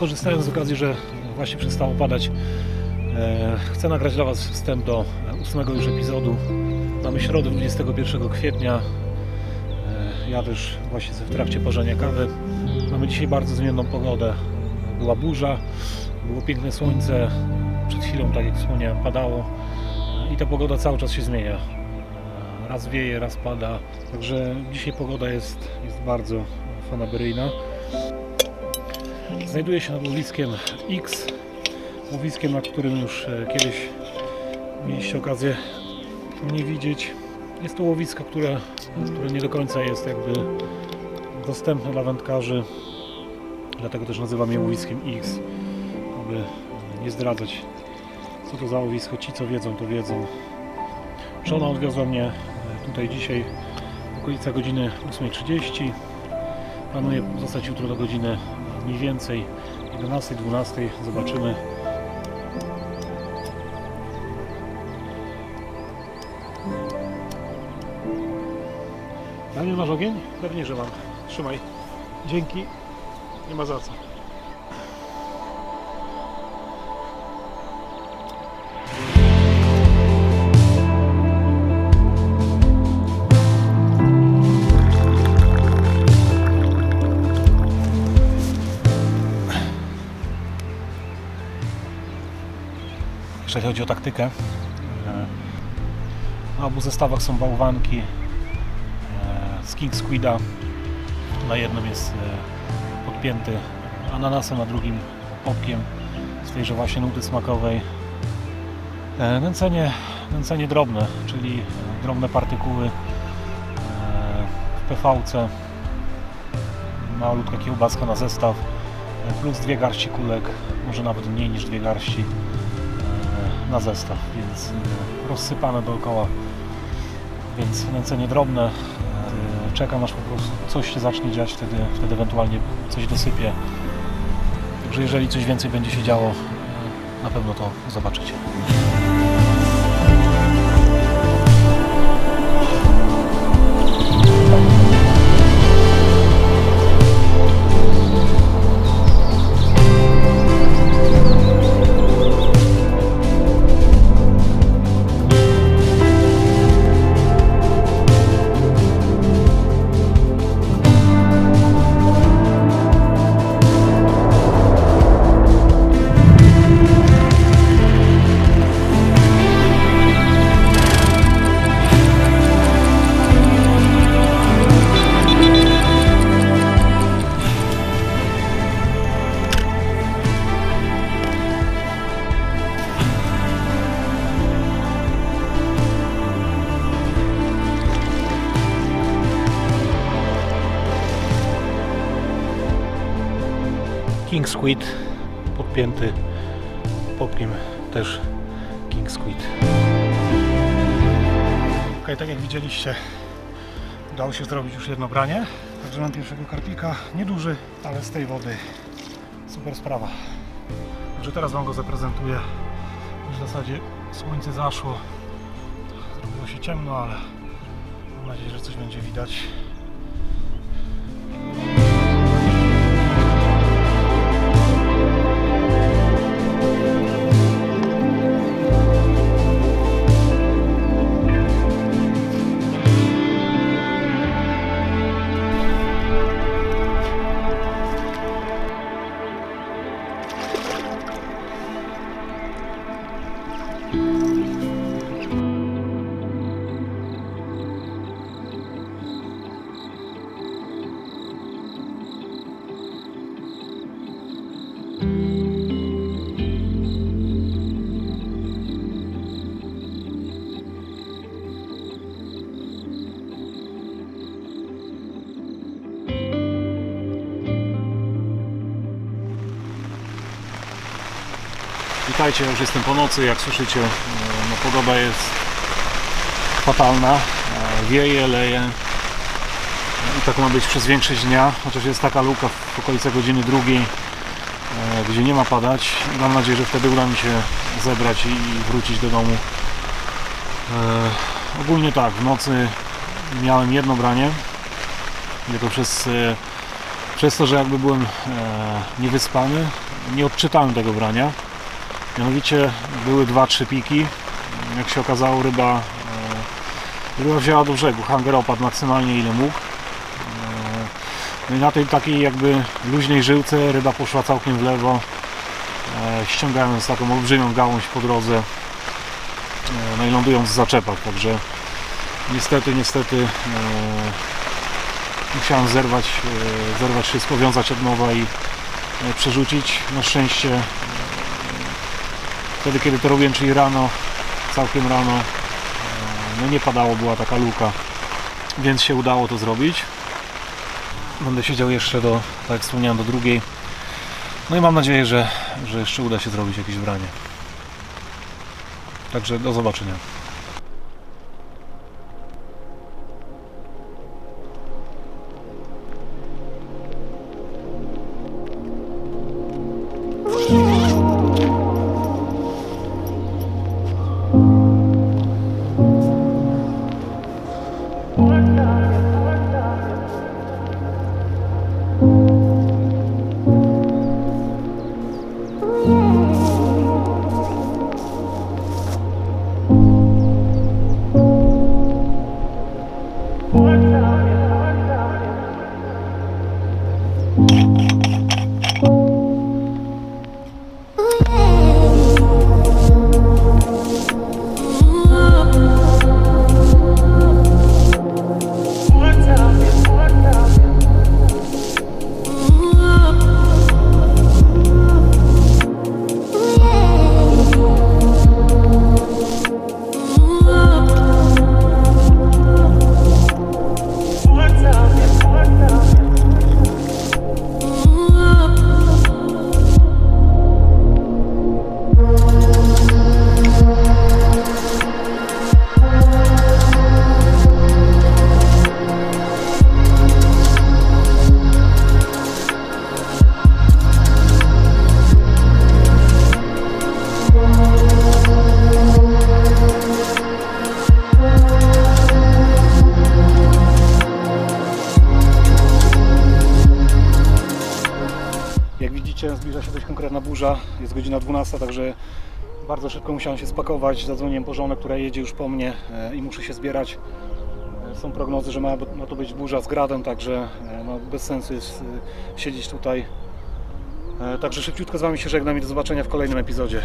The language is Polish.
korzystając z okazji, że właśnie przestało padać, e, chcę nagrać dla Was wstęp do ósmego już epizodu. Mamy środę 21 kwietnia. E, ja też właśnie w trakcie parzenia kawy. Mamy dzisiaj bardzo zmienną pogodę. Była burza, było piękne słońce. Przed chwilą, tak jak wspomniałem, padało. I ta pogoda cały czas się zmienia. Raz wieje, raz pada. Także dzisiaj pogoda jest, jest bardzo fanaberyjna. Znajduję się nad łowiskiem X. Łowiskiem, na którym już e, kiedyś mieliście okazję mnie widzieć. Jest to łowisko, które, które nie do końca jest jakby dostępne dla wędkarzy. Dlatego też nazywam je łowiskiem X, aby nie zdradzać co to za łowisko. Ci co wiedzą, to wiedzą. Żona odwiozła mnie e, tutaj dzisiaj okolica godziny 8.30. Planuję zostać jutro do godziny mniej więcej 11-12. Zobaczymy. Daniel, masz ogień? Pewnie, że mam. Trzymaj. Dzięki. Nie ma za co. Jeżeli chodzi o taktykę, e, na obu zestawach są bałwanki e, z King Squida. Na jednym jest e, podpięty ananasem, na drugim popkiem z tejże właśnie nuty smakowej. Nęcenie, nęcenie drobne, czyli drobne partykuły w PVC. Malutka kiełbaska na zestaw, plus dwie garści kulek, może nawet mniej niż dwie garści na zestaw, więc e, rozsypane dookoła, więc nęcenie drobne. E, Czekam aż po prostu coś się zacznie dziać, wtedy, wtedy ewentualnie coś dosypię. Także jeżeli coś więcej będzie się działo, e, na pewno to zobaczycie. King Squid podpięty popkiem też King Squid. Ok, tak jak widzieliście udało się zrobić już jedno branie. Także mam pierwszego karpika, nieduży, ale z tej wody super sprawa. Także teraz Wam go zaprezentuję. Już w zasadzie słońce zaszło. Zrobiło się ciemno, ale mam nadzieję, że coś będzie widać. Witajcie, już jestem po nocy, jak słyszycie, e, no, pogoda jest fatalna, e, wieje, leje i tak ma być przez większość dnia, chociaż jest taka luka w okolice godziny drugiej, e, gdzie nie ma padać. Mam nadzieję, że wtedy uda mi się zebrać i wrócić do domu. E, ogólnie tak, w nocy miałem jedno branie, tylko przez, e, Przez to, że jakby byłem e, niewyspany, nie odczytałem tego brania. Mianowicie były dwa, trzy piki. Jak się okazało, ryba, e, ryba wzięła do brzegu. Hanger opadł maksymalnie ile mógł. E, no i na tej takiej jakby luźnej żyłce ryba poszła całkiem w lewo, e, ściągając taką olbrzymią gałąź po drodze, no i lądując w zaczepach. Także niestety, niestety musiałem zerwać, zerwać wszystko, wiązać od nowa i przerzucić. Na szczęście wtedy, kiedy to robiłem, czyli rano, całkiem rano, e, no nie padało, była taka luka, więc się udało to zrobić. Będę siedział jeszcze do, tak jak wspomniałem, do drugiej. No i mam nadzieję, że, że jeszcze uda się zrobić jakieś branie. Także do zobaczenia. Zbliża się dość konkretna burza. Jest godzina 12, także bardzo szybko musiałem się spakować. Zadzwoniłem po żonę, która jedzie już po mnie e, i muszę się zbierać. E, Są prognozy, że ma, ma to być burza z gradem, także no, bez sensu jest siedzieć tutaj. Także szybciutko z Wami się żegnam i do zobaczenia w kolejnym epizodzie.